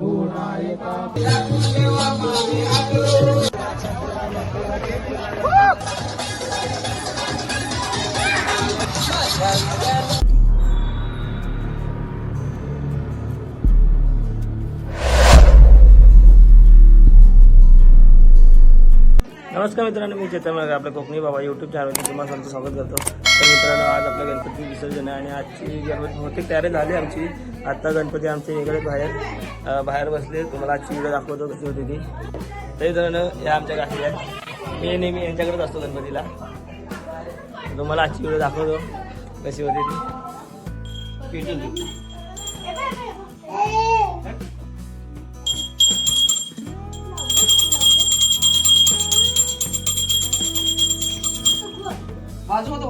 গুণায় नमस्कार मित्रांनो मी चेतन मळकर आपल्या कोकणी बाबा यूट्यूब चॅनलवरती तुम्हाला आमचं स्वागत करतो. तर मित्रांनो आज आपल्या गणपती विसर्जन आहे आणि आजची गणपती बहुतेक तयारी झाली आमची. आत्ता गणपती आमचे इकडे बाहेर. बाहेर बसले. तुम्हाला आजची व्हिडिओ दाखवतो कशी होती ती. तरी मित्रांनो या आमच्या गाठी आहेत मी नेहमी यांच्याकडेच असतो गणपतीला. तुम्हाला आजची व्हिडिओ दाखवतो कशी होती ती.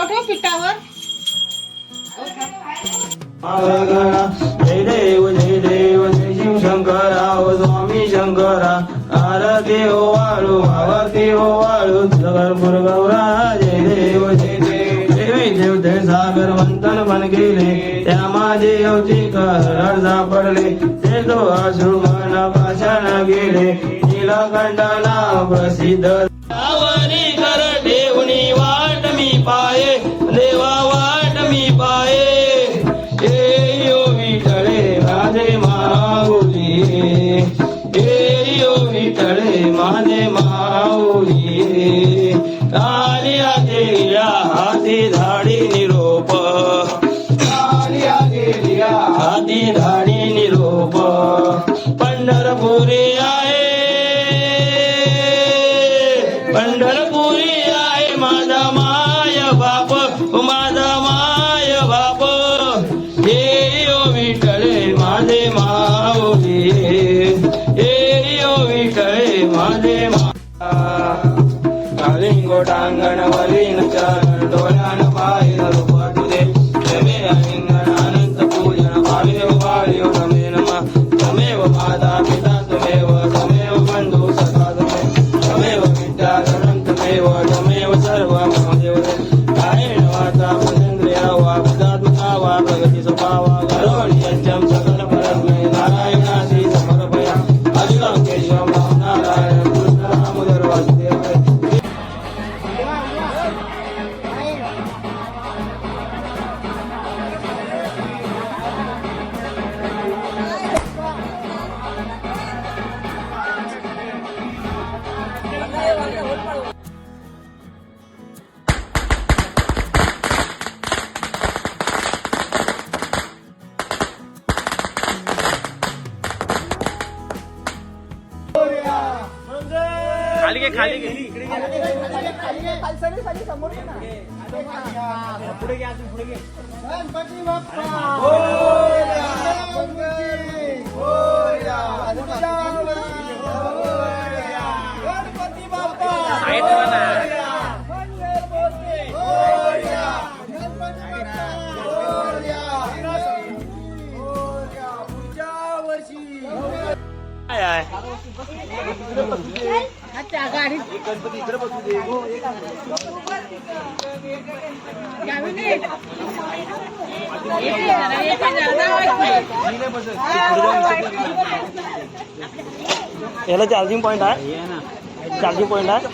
हो पिठावर. जय देव जय देव जय शिव शंकरा स्वामी शंकरा आरती वाळू आरती वाळू जगरपूर गौरा जय देव जय देव देवी देव सागर मंथन बन गेले त्या माझे अवची करड सापडले ते तो अश्रू मन भाषण गेले नीलकंठना प्रसिद्ध पाये देवा वाट मी पाये ए यो विठळे माझे माऊली. ए यो विठळे माझे माऊली. कालिया देया हाती धाडी निरोप. कालिया देया हाती धाडी निरोप. पंढरपुरी आहे. पंढरपुरी आहे माझा मा कालिंगो टांगण वलीन चरण डोळ्यान पाहिन रूप तुझे तमे अलिंगन अनंत पूजन भाविदेव वाळीव नमे नमा. तमेव माता पिता तुमेव तमेव बंधू सखा तुमे तमेव विद्या धनं तमेव तमेव सर्व महादेव कायेन वाचा पदेंद्रिया वा बुद्धात्मका वा प्रगती स्वभावा गरोळी यज्ञम सकल खाली घे खाली घे. आहे त्या गाडीत गावी नाही. येते जरा, येते जरा, याला चार्जिंग पॉईंट आहे? चार्जिंग पॉईंट आहे?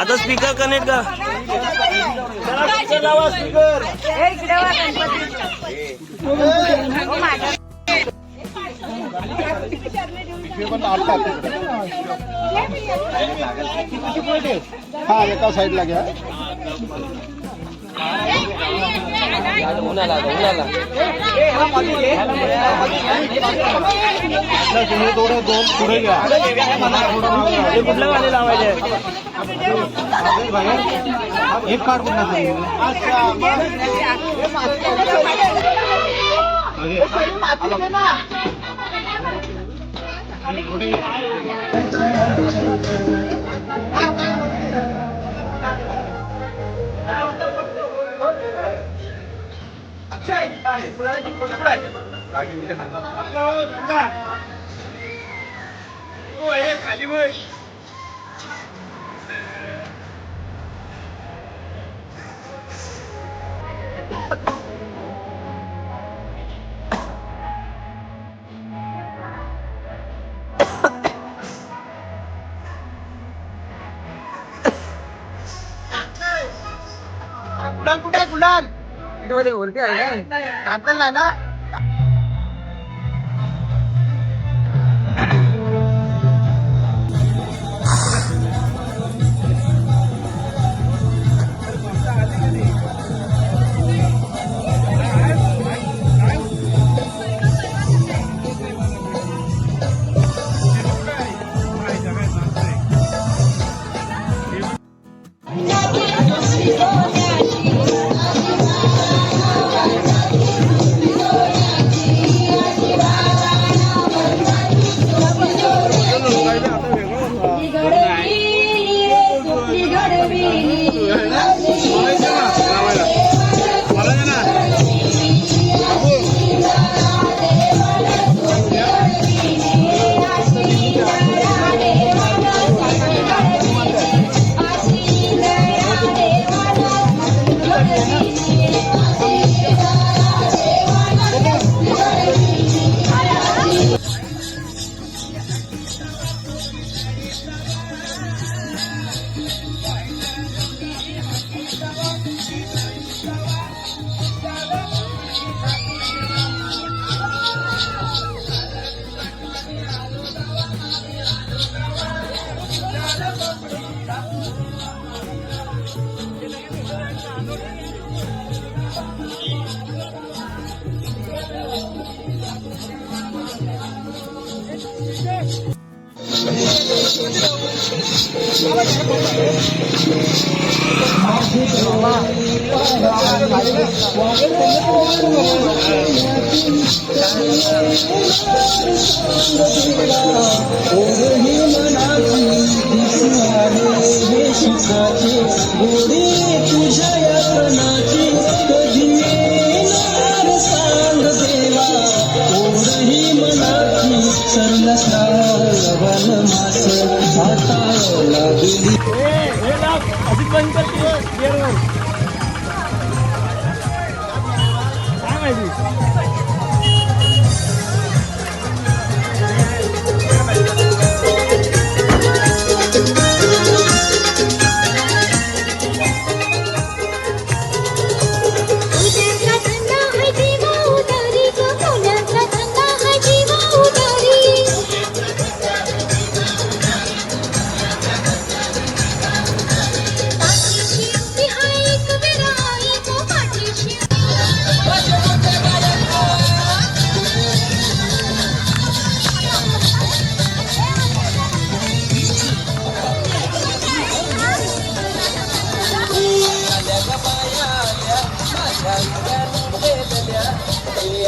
आता स्पीकर कनेक्ट का हा एका साईडला घ्या. उन्हाला उन्हाला तुम्ही थोडं दोन पुढे घ्या हे कुठलं गाणे लावायचे एक कार्ड कुठला खाली बस मध्ये बोलते आहे का ना Ay, Oh, the human I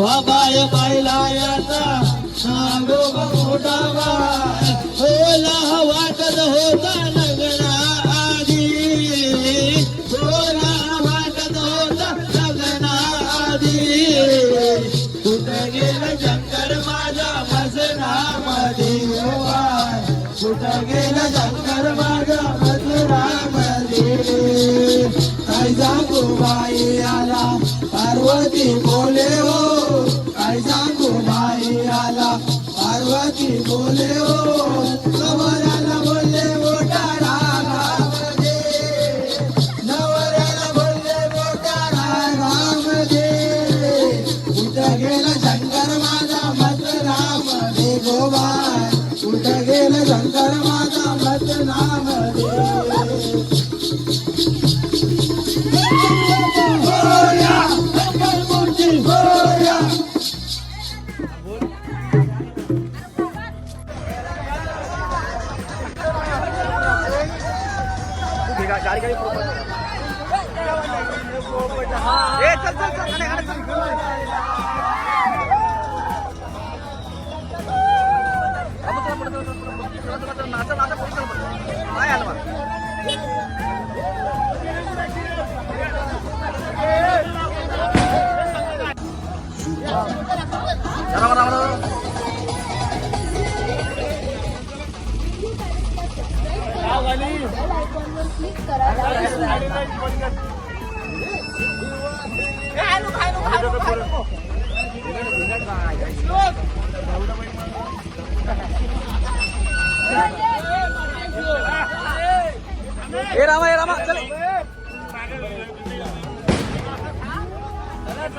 तवा बाय बायला याचा नागोबा मोठा बाय. होला वाटत होता लग्ना आधी होला वाटत होता लग्ना आधी कुठं गेलं शंकर माझ्या मसरामध्ये मध्ये हो कुठं गेलं कुठं गेलं शंकर माझा मत राम मतनामध्ये गोबाय कुठं गेलं शंकर माझा Kata-kata.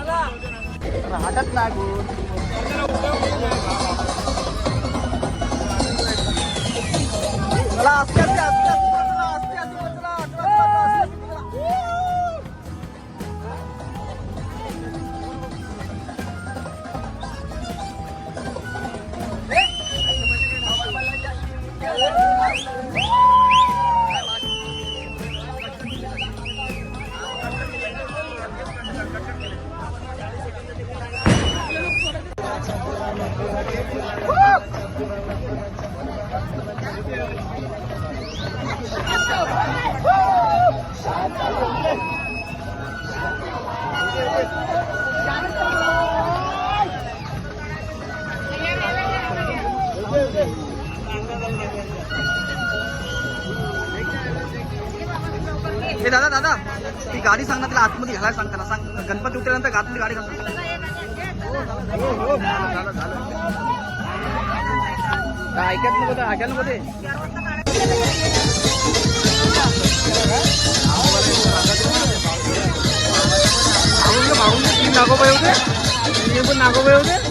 हातात लागून मला हे दादा दादा ती गाडी सांग ना तिला आतमध्ये घालायला सांग त्याला. सांग गणपती उतरल्यानंतर आतमध्ये गाडी घाल ऐकत नको तर ऐकायला मध्ये भाऊन तीन नागोबाई होते पण नागोबाई होते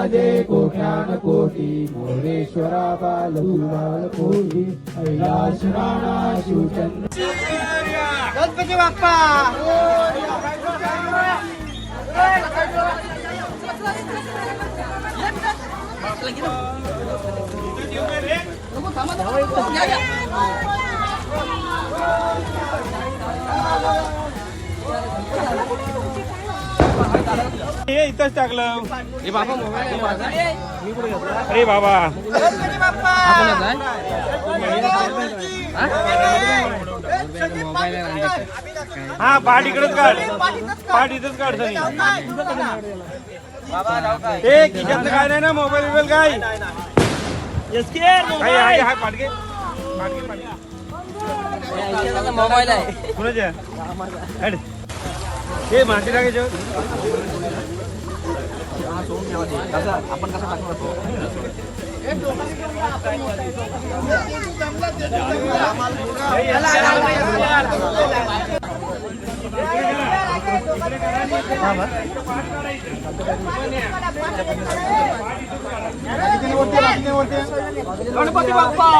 माझे कोट्यान कोटी मोरेश्वरा बालभूलाल कोटी ऐलाश राणा शिवचंद्र गणपती बाप्पा! ये इथंच टाकलं. हे बाबा अरे बाबा. हा? पाठ इकडेच काढ. पाठ इथंच काढ सनी हे किचन काय नाही ना मोबाईल बिबाईल काय? काही आहे हा पाडगे मोबाईल आहे. कुणाच्या? हे माहिती टाकायचं हो. हा सोडून ठेवा कसं? आपण कसं टाकणार तो गणपती बाप्पा!